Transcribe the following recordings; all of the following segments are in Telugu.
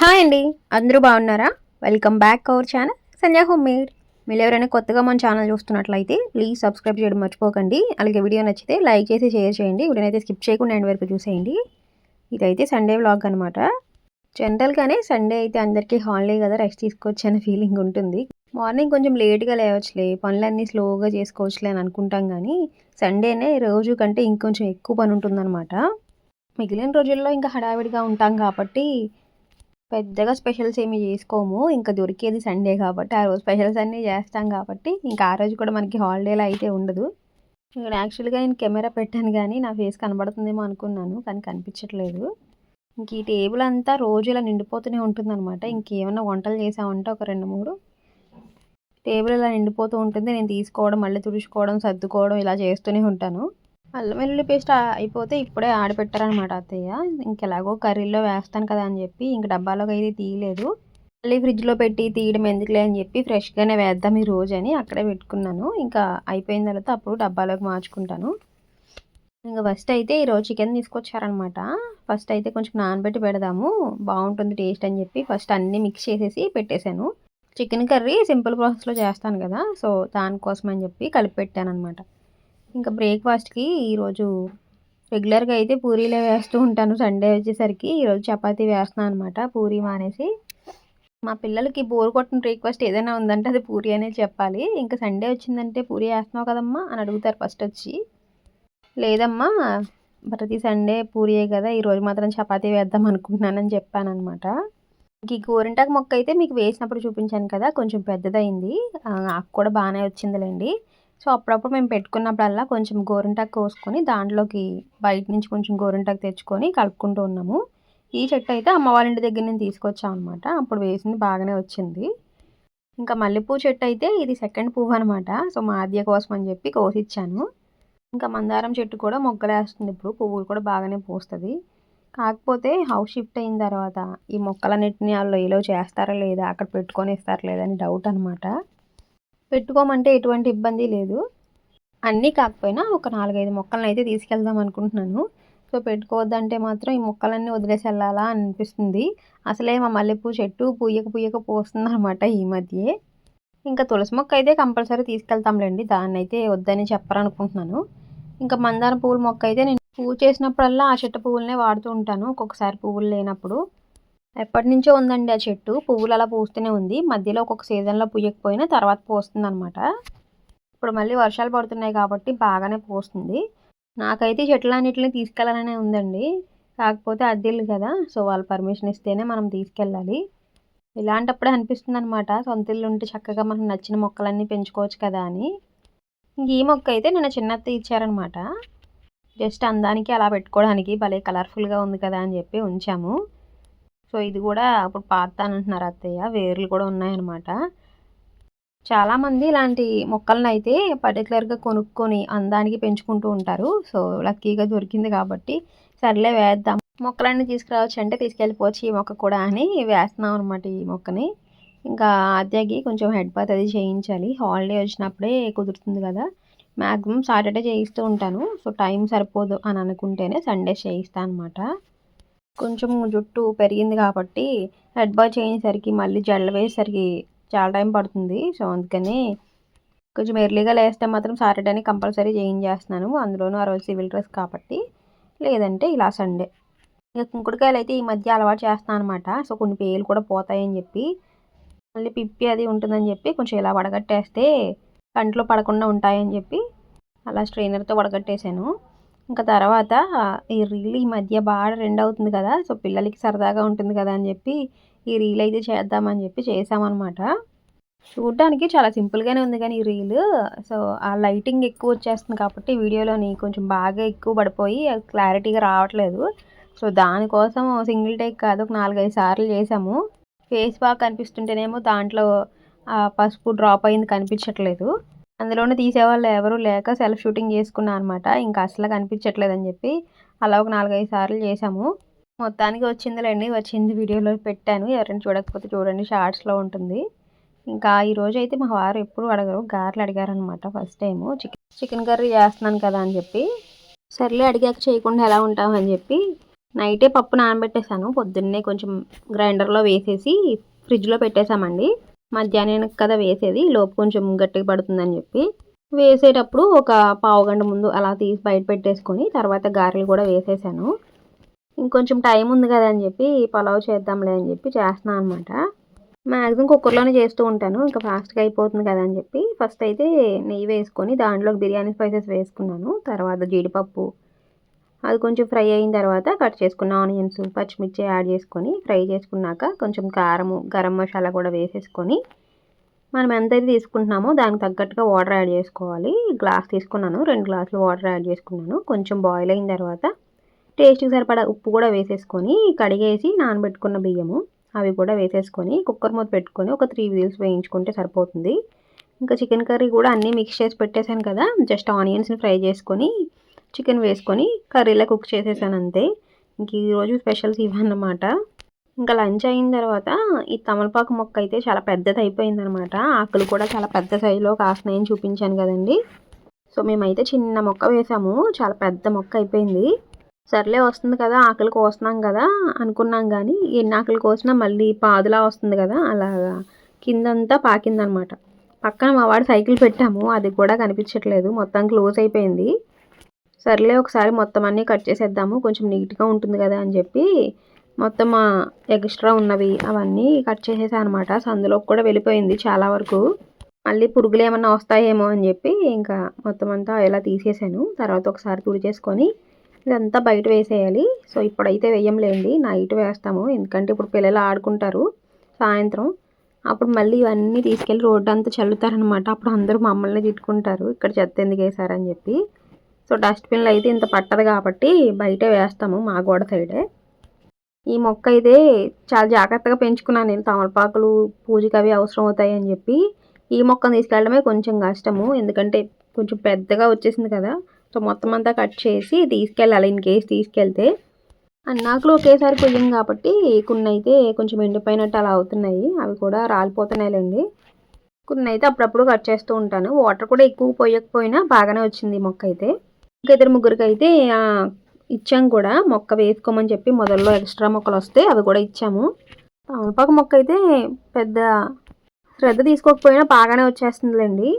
హాయ్ అండి. అందరూ బాగున్నారా? Welcome back our channel Sanjay home made మీరు ఎవరైనా కొత్తగా మన ఛానల్ చూస్తున్నట్లయితే ప్లీజ్ సబ్స్క్రైబ్ చేయడం మర్చిపోకండి. అలాగే వీడియో నచ్చితే లైక్ చేసి షేర్ చేయండి. వీడియోనైతే స్కిప్ చేయకుండా ఎండ్ వరకు చూసేయండి. ఇదైతే సండే వ్లాగ్ అనమాట జనరల్గానే సండే అయితే అందరికీ హాలిడే కదా రెస్ట్ తీసుకోవచ్చు అనే ఫీలింగ్ ఉంటుంది. మార్నింగ్ కొంచెం లేట్గా లేవచ్చులే పనులన్నీ స్లోగా చేసుకోవచ్చులే అని అనుకుంటాం కానీ సండేనే రోజు కంటే ఇంకొంచెం ఎక్కువ పని ఉంటుందన్నమాట. మిగిలిన రోజుల్లో ఇంకా హడావిడిగా ఉంటాం కాబట్టి పెద్దగా స్పెషల్స్ ఏమి చేసుకోము. ఇంకా దొరికేది సండే కాబట్టి ఆ రోజు స్పెషల్స్ అన్నీ చేస్తాం కాబట్టి ఇంకా ఆ రోజు కూడా మనకి హాలిడేలో అయితే ఉండదు. ఇక్కడ యాక్చువల్గా నేను కెమెరా పెట్టాను కానీ నా ఫేస్ కనబడుతుందేమో అనుకున్నాను కానీ కనిపించట్లేదు. ఇంక ఈ టేబుల్ అంతా రోజు ఇలా నిండిపోతూనే ఉంటుందన్నమాట. ఇంకేమైనా వంటలు చేసామంటే ఒక రెండు మూడు. టేబుల్ ఇలా నిండిపోతూ ఉంటుంది. నేను తీసుకోవడం మళ్ళీ తుడుచుకోవడం సర్దుకోవడం ఇలా చేస్తూనే ఉంటాను. అల్లం వెల్లుల్లి పేస్ట్ అయిపోతే ఇప్పుడే ఆడపెట్టారనమాట అత్తయ్య. ఇంకెలాగో కర్రీలో వేస్తాను కదా అని చెప్పి ఇంక డబ్బాలోకి అయితే తీయలేదు. మళ్ళీ ఫ్రిడ్జ్లో పెట్టి తీయడం ఎందుకులే అని చెప్పి ఫ్రెష్గానే వేద్దాం ఈ రోజు అని అక్కడే పెట్టుకున్నాను. ఇంకా అయిపోయిన తర్వాత అప్పుడు డబ్బాలోకి మార్చుకుంటాను. ఇంకా ఫస్ట్ అయితే ఈరోజు చికెన్ తీసుకొచ్చారనమాట ఫస్ట్ అయితే కొంచెం నానబెట్టి పెడదాము బాగుంటుంది టేస్ట్ అని చెప్పి ఫస్ట్ అన్నీ మిక్స్ చేసేసి పెట్టేశాను. చికెన్ కర్రీ సింపుల్ ప్రాసెస్లో చేస్తాను కదా సో దానికోసం అని చెప్పి కలిపి పెట్టాను అనమాట ఇంకా బ్రేక్ఫాస్ట్కి ఈరోజు రెగ్యులర్గా అయితే పూరీలే వేస్తూ ఉంటాను. సండే వచ్చేసరికి ఈరోజు చపాతీ వేస్తున్నాను అనమాట పూరీ మానేసి మా పిల్లలకి బోర్ కొట్టిన బ్రేక్ఫాస్ట్ ఏదైనా ఉందంటే అది పూరి అనేది చెప్పాలి. ఇంకా సండే వచ్చిందంటే పూరి వేస్తున్నావు కదమ్మా అని అడుగుతారు ఫస్ట్ వచ్చి. లేదమ్మా ప్రతి సండే పూరియే కదా ఈరోజు మాత్రం చపాతీ వేద్దాం అనుకుంటున్నానని చెప్పాను అనమాట ఇంక ఈ గోరింటాకు మొక్క అయితే మీకు వేసినప్పుడు చూపించాను కదా కొంచెం పెద్దదైంది ఆకు కూడా బాగానే వచ్చిందిలేండి. సో అప్పుడప్పుడు మేము పెట్టుకున్నప్పుడల్లా కొంచెం గోరింటాకు కోసుకొని దాంట్లోకి బయట నుంచి కొంచెం గోరింటాకు తెచ్చుకొని కలుపుకుంటూ ఉన్నాము. ఈ చెట్టు అయితే అమ్మ వాళ్ళ ఇంటి దగ్గర నేను తీసుకొచ్చాం అనమాట అప్పుడు వేసింది బాగానే వచ్చింది. ఇంకా మల్లెపూ చెట్టు అయితే ఇది సెకండ్ పువ్వు అనమాట సో మా ఆద్య కోసం అని చెప్పి కోసిచ్చాను. ఇంకా మందారం చెట్టు కూడా మొగ్గలేస్తుంది ఇప్పుడు. పువ్వులు కూడా బాగానే పోస్తుంది. కాకపోతే హౌస్ షిఫ్ట్ అయిన తర్వాత ఈ మొక్కలన్నింటినీ వాళ్ళు ఏలో చేస్తారా లేదా అక్కడ పెట్టుకొని ఇస్తారా లేదా అని డౌట్ అనమాట పెట్టుకోమంటే ఎటువంటి ఇబ్బంది లేదు. అన్నీ కాకపోయినా ఒక నాలుగైదు మొక్కలను అయితే తీసుకెళ్దాం అనుకుంటున్నాను. సో పెట్టుకోవద్దంటే మాత్రం ఈ మొక్కలన్నీ వదిలేసి వెళ్ళాలా అనిపిస్తుంది. అసలే మా మల్లెపూ చెట్టు పుయ్యక పుయ్యక పోస్తుంది అనమాట ఈ మధ్యే. ఇంకా తులసి మొక్క అయితే కంపల్సరీ తీసుకెళ్తాంలేండి. దాన్ని అయితే వద్దని చెప్పరనుకుంటున్నాను ఇంకా మందార పువ్వుల మొక్క అయితే నేను పువ్వు చేసినప్పుడల్లా ఆ చెట్టు పువ్వులనే వాడుతూ ఉంటాను. ఒక్కొక్కసారి పువ్వులు లేనప్పుడు. ఎప్పటి నుంచో ఉందండి ఆ చెట్టు. పువ్వులు అలా పూస్తూనే ఉంది. మధ్యలో ఒక్కొక్క సీజన్లో పూయకపోయినా తర్వాత పూస్తుంది అనమాట ఇప్పుడు మళ్ళీ వర్షాలు పడుతున్నాయి కాబట్టి బాగానే పూస్తుంది. నాకైతే చెట్లన్నింటినీ తీసుకెళ్ళాలనే ఉందండి. కాకపోతే అద్దెలు కదా సో వాళ్ళు పర్మిషన్ ఇస్తేనే మనం తీసుకెళ్ళాలి. ఇలాంటప్పుడే అనిపిస్తుంది అనమాట సొంత ఇల్లు ఉంటే చక్కగా మనకు నచ్చిన మొక్కలన్నీ పెంచుకోవచ్చు కదా అని. ఈ మొక్క అయితే నిన్న చిన్నత్త ఇచ్చారనమాట జస్ట్ అందానికి అలా పెట్టుకోవడానికి భలే కలర్ఫుల్గా ఉంది కదా అని చెప్పి ఉంచాము. సో ఇది కూడా అప్పుడు పాతానంటున్నారు అత్తయ్య. వేర్లు కూడా ఉన్నాయన్నమాట. చాలామంది ఇలాంటి మొక్కలను అయితే పర్టికులర్గా కొనుక్కొని అందానికి పెంచుకుంటూ ఉంటారు. సో లక్కీగా దొరికింది కాబట్టి సర్లే వేద్దాం. మొక్కలన్నీ తీసుకురావచ్చు అంటే తీసుకెళ్ళిపోవచ్చు ఈ మొక్క కూడా అని వేస్తున్నాం అనమాట ఈ మొక్కని. ఇంకా ఆద్యకి కొంచెం హెడ్ బాత్ అది చేయించాలి. హాలిడే వచ్చినప్పుడే కుదురుతుంది కదా. మ్యాక్సిమం సాటర్డే చేయిస్తూ ఉంటాను. సో టైం సరిపోదు అని అనుకుంటేనే సండే చేయిస్తాను అనమాట కొంచెం జుట్టు పెరిగింది కాబట్టి హెడ్ బాయ్ చేయసరికి మళ్ళీ జడలు వేసేసరికి చాలా టైం పడుతుంది. సో అందుకని కొంచెం ఎర్లీగా లేస్తే మాత్రం సాటర్డేని కంపల్సరీ చేయించేస్తున్నాను. అందులోనూ ఆ రోజు సివిల్ డ్రెస్ కాబట్టి లేదంటే ఇలా సండే. ఇక కుంకుడుకాయలు అయితే ఈ మధ్య అలవాటు చేస్తాను అనమాట. సో కొన్ని పేలు కూడా పోతాయని చెప్పి మళ్ళీ పిప్పి అది ఉంటుందని చెప్పి కొంచెం ఇలా వడగట్టేస్తే కంట్లో పడకుండా ఉంటాయని చెప్పి అలా స్ట్రైనర్తో వడగట్టేశాను. ఇంకా తర్వాత ఈ రీల్ ఈ మధ్య బాగా ట్రెండ్ అవుతుంది కదా సో పిల్లలకి సరదాగా ఉంటుంది కదా అని చెప్పి ఈ రీల్ అయితే చేద్దామని చెప్పి చేసామన్నమాట చూడడానికి చాలా సింపుల్గానే ఉంది కానీ ఈ రీల్ సో ఆ లైటింగ్ ఎక్కువ వచ్చేస్తుంది కాబట్టి వీడియోలోని కొంచెం బాగా ఎక్కువ పడిపోయి క్లారిటీగా రావట్లేదు. సో దానికోసం సింగిల్ టేక్ కాదు ఒక నాలుగైదు సార్లు చేసాము ఫేస్ బాగా కనిపిస్తుంటేనేమో దాంట్లో పసుపు డ్రాప్ అయింది కనిపించట్లేదు. అందులోనే తీసేవాళ్ళు ఎవరు లేక సెల్ఫ్ షూటింగ్ చేసుకున్నా అనమాట ఇంకా అసలు కనిపించట్లేదని చెప్పి అలా ఒక నాలుగైదు సార్లు చేసాము మొత్తానికి వచ్చిందిలేండి వచ్చింది వీడియోలో పెట్టాను. ఎవరైనా చూడకపోతే చూడండి షార్ట్స్లో ఉంటుంది. ఇంకా ఈరోజు అయితే మా వారు ఎప్పుడు అడగరు గారెలు అడిగారనమాట first time. Chicken chicken curry చేస్తున్నాను కదా అని చెప్పి. సర్లే అడిగాక చేయకుండా ఎలా ఉంటామని చెప్పి నైటే పప్పు నానబెట్టేసాను పొద్దున్నే కొంచెం గ్రైండర్లో వేసేసి ఫ్రిడ్జ్లో పెట్టేశామండి. మధ్యాహ్నం కదా వేసేది లోపు కొంచెం గట్టిగా పడుతుందని చెప్పి. వేసేటప్పుడు ఒక పావు గంట ముందు అలా తీసి బయట పెట్టేసుకొని తర్వాత గారెలు కూడా వేసేసాను. ఇంకొంచెం టైం ఉంది కదా అని చెప్పి పలావ్ చేద్దాంలే అని చెప్పి చేస్తున్నాను అనమాట మ్యాక్సిమం కుక్కర్లోనే చేస్తూ ఉంటాను ఇంకా ఫాస్ట్గా అయిపోతుంది కదా అని చెప్పి. ఫస్ట్ అయితే నెయ్యి వేసుకొని దాంట్లోకి బిర్యానీ స్పైసెస్ వేసుకున్నాను తర్వాత జీడిపప్పు అది కొంచెం ఫ్రై అయిన తర్వాత కట్ చేసుకున్న ఆనియన్స్ పచ్చిమిర్చి యాడ్ చేసుకొని ఫ్రై చేసుకున్నాక కొంచెం కారము గరం మసాలా కూడా వేసేసుకొని మనం ఎంతైతే తీసుకుంటున్నామో దానికి తగ్గట్టుగా వాటర్ యాడ్ చేసుకోవాలి. గ్లాస్ తీసుకున్నాను రెండు గ్లాసులు వాటర్ యాడ్ చేసుకున్నాను. కొంచెం బాయిల్ అయిన తర్వాత టేస్ట్కి సరిపడా ఉప్పు కూడా వేసేసుకొని కడిగేసి నానబెట్టుకున్న బియ్యము అవి కూడా వేసేసుకొని కుక్కర్ మూత పెట్టుకొని ఒక త్రీ వీల్స్ వేయించుకుంటే సరిపోతుంది. ఇంకా చికెన్ కర్రీ కూడా అన్నీ మిక్స్ చేసి పెట్టేశాను కదా జస్ట్ ఆనియన్స్ని ఫ్రై చేసుకొని చికెన్ వేసుకొని కర్రీలో కుక్ చేసేసాను అంతే. ఇంక ఈరోజు స్పెషల్స్ ఇవన్నమాట ఇంకా లంచ్ అయిన తర్వాత ఈ తమలపాకు మొక్క అయితే చాలా పెద్దది అయిపోయిందనమాట ఆకులు కూడా చాలా పెద్ద సైజులో కాస్తున్నాయని చూపించాను కదండి. సో మేమైతే చిన్న మొక్క వేసాము. చాలా పెద్ద మొక్క అయిపోయింది. సర్లే వస్తుంది కదా ఆకులు కోస్తున్నాం కదా అనుకున్నాం కానీ ఎన్ని ఆకులు కోసినా మళ్ళీ పాదులా వస్తుంది కదా అలాగా కిందంతా పాకిందనమాట పక్కన మా వాడు సైకిల్ పెట్టాము. అది కూడా కనిపించట్లేదు. మొత్తం క్లోజ్ అయిపోయింది. సర్లే ఒకసారి మొత్తం అన్నీ కట్ చేసేద్దాము కొంచెం నీట్గా ఉంటుంది కదా అని చెప్పి మొత్తం ఎక్స్ట్రా ఉన్నవి అవన్నీ కట్ చేసేసాను అనమాట అందులో కూడా వెళ్ళిపోయింది చాలా వరకు. మళ్ళీ పురుగులు ఏమన్నా వస్తాయేమో అని చెప్పి ఇంకా మొత్తం అంతా ఇలా తీసేసాను. తర్వాత ఒకసారి తుడిచేసుకొని ఇదంతా బయట వేసేయాలి. సో ఇప్పుడైతే వేయంలేండి నైట్ వేస్తాము. ఎందుకంటే ఇప్పుడు పిల్లలు ఆడుకుంటారు సాయంత్రం. అప్పుడు మళ్ళీ ఇవన్నీ తీసుకెళ్ళి రోడ్డు అంతా చల్లుతారనమాట అప్పుడు అందరూ మమ్మల్ని తిట్టుకుంటారు. ఇక్కడ చెత్త ఎందుకు వేసారని చెప్పి. సో డస్ట్బిన్లో అయితే ఇంత పట్టదు కాబట్టి బయటే వేస్తాము మా గోడ సైడే. ఈ మొక్క అయితే చాలా జాగ్రత్తగా పెంచుకున్నాను నేను. తమలపాకులు పూజకి అవి అవసరం అవుతాయి అని చెప్పి ఈ మొక్కను తీసుకెళ్ళడమే కొంచెం కష్టము. ఎందుకంటే కొంచెం పెద్దగా వచ్చేసింది కదా. సో మొత్తం అంతా కట్ చేసి తీసుకెళ్ళాలి ఇన్ కేసు తీసుకెళ్తే. అన్నాకులు ఒకేసారి కొయ్యం కాబట్టి కొన్ని అయితే కొంచెం ఎండిపోయినట్టు అలా అవుతున్నాయి. అవి కూడా రాలిపోతున్నాయిలేండి. కొన్ని అయితే అప్పుడప్పుడు కట్ చేస్తూ ఉంటాను. వాటర్ కూడా ఎక్కువ పోయకపోయినా బాగానే వచ్చింది ఈ మొక్క అయితే. ఇంకా ఇద్దరు ముగ్గురికి అయితే ఇచ్చాం కూడా. మొక్క వేసుకోమని చెప్పి మొదల్లో ఎక్స్ట్రా మొక్కలు వస్తే అవి కూడా ఇచ్చాము. తమలపాకు మొక్క అయితే పెద్ద శ్రద్ధ తీసుకోకపోయినా బాగానే వచ్చేస్తుందిలేండి.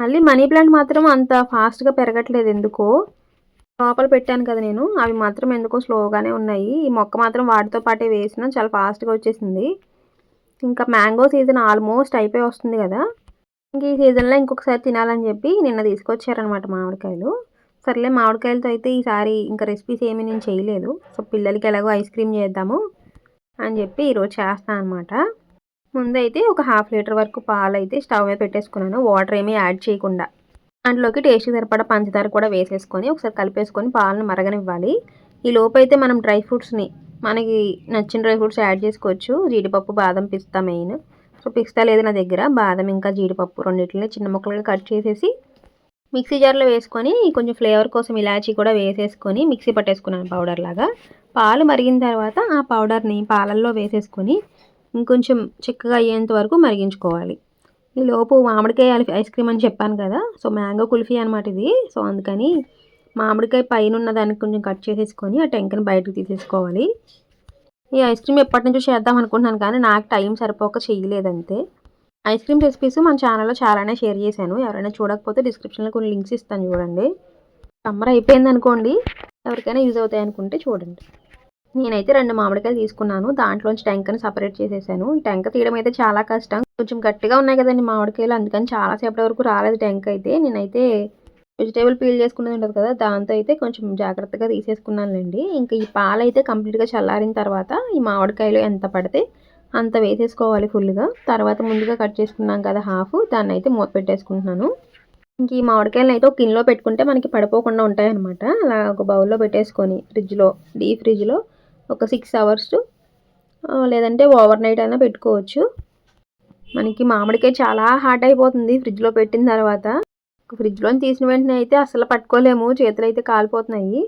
మళ్ళీ మనీ ప్లాంట్ మాత్రం అంత ఫాస్ట్గా పెరగట్లేదు ఎందుకో. లోపల పెట్టాను కదా నేను. అవి మాత్రం ఎందుకో స్లోగానే ఉన్నాయి. ఈ మొక్క మాత్రం వాటితో పాటే వేసినా చాలా ఫాస్ట్గా వచ్చేసింది. ఇంకా మ్యాంగో సీజన్ ఆల్మోస్ట్ అయిపోయి వస్తుంది కదా. ఇంక ఈ సీజన్లో ఇంకొకసారి తినాలని చెప్పి నిన్న తీసుకొచ్చారనమాట మామిడికాయలు. సర్లే మామిడికాయలతో అయితే ఈసారి ఇంకా రెసిపీస్ ఏమీ నేను చేయలేదు. సో పిల్లలకి ఎలాగో ఐస్ క్రీమ్ చేద్దాము అని చెప్పి ఈరోజు చేస్తాను అనమాట ముందైతే ఒక హాఫ్ లీటర్ వరకు పాలు అయితే స్టవ్ మీద పెట్టేసుకున్నాను. వాటర్ ఏమీ యాడ్ చేయకుండా. దాంట్లోకి టేస్ట్ సరిపడా పంచదార కూడా వేసేసుకొని ఒకసారి కలిపేసుకొని పాలను మరగనివ్వాలి. ఈ లోపైతే మనం డ్రై ఫ్రూట్స్ని మనకి నచ్చిన డ్రై ఫ్రూట్స్ యాడ్ చేసుకోవచ్చు. జీడిపప్పు బాదం పిస్తా మెయిన్. సో పిస్తా లేదు నా దగ్గర. బాదం ఇంకా జీడిపప్పు రెండింటిని చిన్న ముక్కలుగా కట్ చేసేసి మిక్సీ జార్లో వేసుకొని కొంచెం ఫ్లేవర్ కోసం ఇలాచీ కూడా వేసేసుకొని మిక్సీ పట్టేసుకున్నాను పౌడర్ లాగా. పాలు మరిగిన తర్వాత ఆ పౌడర్ని పాలల్లో వేసేసుకొని ఇంకొంచెం చిక్కగా అయ్యేంత వరకు మరిగించుకోవాలి. ఈ లోపు మామిడికాయ ఐస్ క్రీమ్ అని చెప్పాను కదా సో మ్యాంగో కుల్ఫీ అనమాట ఇది. సో అందుకని మామిడికాయ పైన ఉన్న దానికి కొంచెం కట్ చేసేసుకొని ఆ టెంకని బయటకు తీసేసుకోవాలి. ఈ ఐస్ క్రీమ్ ఎప్పటి నుంచో చేద్దాం అనుకుంటున్నాను కానీ నాకు టైం సరిపోక చేయలేదంతే. ఐస్ క్రీమ్ రెసిపీస్ మన ఛానల్లో చాలానే షేర్ చేశాను. ఎవరైనా చూడకపోతే డిస్క్రిప్షన్లో కొన్ని లింక్స్ ఇస్తాను చూడండి. సమ్మర్ అయిపోయింది అనుకోండి ఎవరికైనా యూజ్ అవుతాయి అనుకుంటే చూడండి. నేనైతే రెండు మామిడికాయలు తీసుకున్నాను. దాంట్లోంచి టెంకని సపరేట్ చేసేసాను. ఈ టెంక తీయడం అయితే చాలా కష్టం. కొంచెం గట్టిగా ఉన్నాయి కదండి మామిడికాయలు అందుకని చాలాసేపటి వరకు రాలేదు టెంక అయితే. నేనైతే వెజిటేబుల్ పీల్ చేసుకునేది ఉంటుంది కదా దాంతో అయితే కొంచెం జాగ్రత్తగా తీసేసుకున్నానులేండి. ఇంకా ఈ పాలు అయితే కంప్లీట్గా చల్లారిన తర్వాత ఈ మామిడికాయలు ఎంత పడితే అంత వేసేసుకోవాలి ఫుల్గా. తర్వాత ముందుగా కట్ చేసుకున్నాం కదా హాఫ్ దాన్ని అయితే మూత పెట్టేసుకుంటున్నాను. ఇంక ఈ మామిడికాయలను అయితే ఒక కిన్లో పెట్టుకుంటే మనకి పడిపోకుండా ఉంటాయన్నమాట. అలా ఒక బౌల్లో పెట్టేసుకొని ఫ్రిడ్జ్లో డీప్ ఫ్రిడ్జ్లో ఒక సిక్స్ అవర్స్ లేదంటే ఓవర్ నైట్ అయినా పెట్టుకోవచ్చు. మనకి మామిడికాయ చాలా హాట్ అయిపోతుంది ఫ్రిడ్జ్లో పెట్టిన తర్వాత. ఫ్రిడ్జ్లో తీసిన వెంటనే అయితే అసలు పట్టుకోలేము చేతులు అయితే కాలిపోతున్నాయి.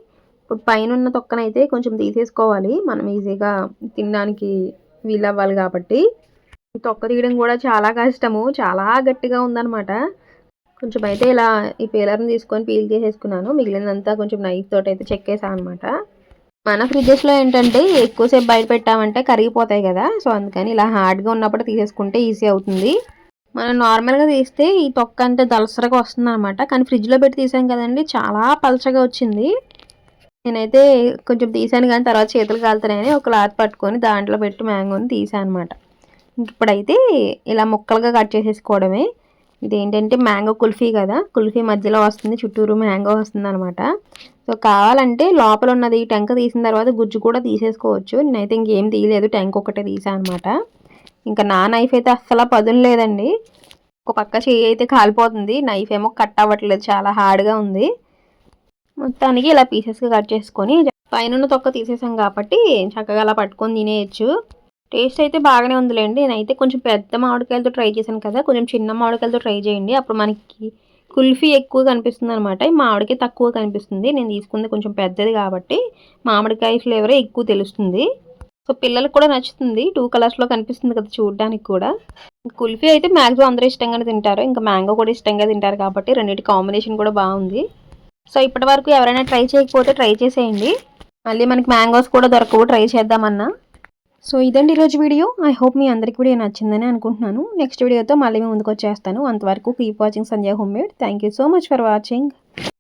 ఇప్పుడు పైన ఉన్న తొక్కనైతే కొంచెం తీసేసుకోవాలి. మనం ఈజీగా తినడానికి వీలవ్వాలి కాబట్టి. తొక్క తీయడం కూడా చాలా కష్టము. చాలా గట్టిగా ఉందనమాట కొంచెం అయితే ఇలా ఈ పీలర్ని తీసుకొని పీల్ చేసేసుకున్నాను. మిగిలినంతా కొంచెం నైఫ్ తోటి అయితే చెక్కేసాను అనమాట మన ఫ్రిడ్జెస్లో ఏంటంటే ఎక్కువసేపు బయట పెట్టామంటే కరిగిపోతాయి కదా. సో అందుకని ఇలా హార్డ్గా ఉన్నప్పుడు తీసేసుకుంటే ఈజీ అవుతుంది. మనం నార్మల్గా తీస్తే ఈ తొక్క అంతా దలసరగా వస్తుంది అనమాట కానీ ఫ్రిడ్జ్లో పెట్టి తీసాం కదండి చాలా పలచగా వచ్చింది. నేనైతే కొంచెం తీసాను కానీ తర్వాత చేతులు కాలుతున్నాయని ఒక క్లాత్ పట్టుకొని దాంట్లో పెట్టి మ్యాంగోని తీసాను అనమాట ఇప్పుడైతే ఇలా ముక్కలుగా కట్ చేసేసుకోవడమే. ఇదేంటంటే మ్యాంగో కుల్ఫీ కదా కుల్ఫీ మధ్యలో వస్తుంది చుట్టూరు మ్యాంగో వస్తుంది అనమాట సో కావాలంటే లోపల ఉన్నది టెంక తీసిన తర్వాత గుజ్జు కూడా తీసేసుకోవచ్చు. నేనైతే ఇంకేం తీయలేదు టెంక్ ఒకటే తీసాను అనమాట ఇంకా నా నైఫ్ అయితే అస్సలు పదులు లేదండి. ఒక పక్క చేయి అయితే కాలిపోతుంది నైఫ్ ఏమో కట్ అవ్వట్లేదు చాలా హార్డ్గా ఉంది. మొత్తానికి ఇలా పీసెస్గా కట్ చేసుకొని పైన తొక్క తీసేసాం కాబట్టి చక్కగా అలా పట్టుకొని తినేయచ్చు. టేస్ట్ అయితే బాగానే ఉందిలేండి. నేనైతే కొంచెం పెద్ద మామిడికాయలతో ట్రై చేశాను కదా. కొంచెం చిన్న మామిడికాయలతో ట్రై చేయండి. అప్పుడు మనకి కుల్ఫీ ఎక్కువ కనిపిస్తుంది అనమాట ఈ మామిడికాయ తక్కువ కనిపిస్తుంది. నేను తీసుకుంది కొంచెం పెద్దది కాబట్టి మామిడికాయ ఫ్లేవరే ఎక్కువ తెలుస్తుంది. సో పిల్లలకు కూడా నచ్చుతుంది. టూ కలర్స్లో కనిపిస్తుంది కదా చూడడానికి కూడా. కుల్ఫీ అయితే మ్యాక్సిమం అందరూ ఇష్టంగానే తింటారు. ఇంకా మ్యాంగో కూడా ఇష్టంగా తింటారు కాబట్టి రెండింటి కాంబినేషన్ కూడా బాగుంది. సో ఇప్పటి వరకు ఎవరైనా ట్రై చేయకపోతే ట్రై చేసేయండి. మళ్ళీ మనకి మ్యాంగోస్ కూడా దొరకవు ట్రై చేద్దామన్నా. సో ఇదండి ఈరోజు వీడియో. ఐ హోప్ మీ అందరికీ వీడియో నచ్చిందని అనుకుంటున్నాను. నెక్స్ట్ వీడియోతో మళ్ళీ ముందుకు వచ్చేస్తాను అంతవరకు keep watching Sanjay home made. Thank you so much for watching.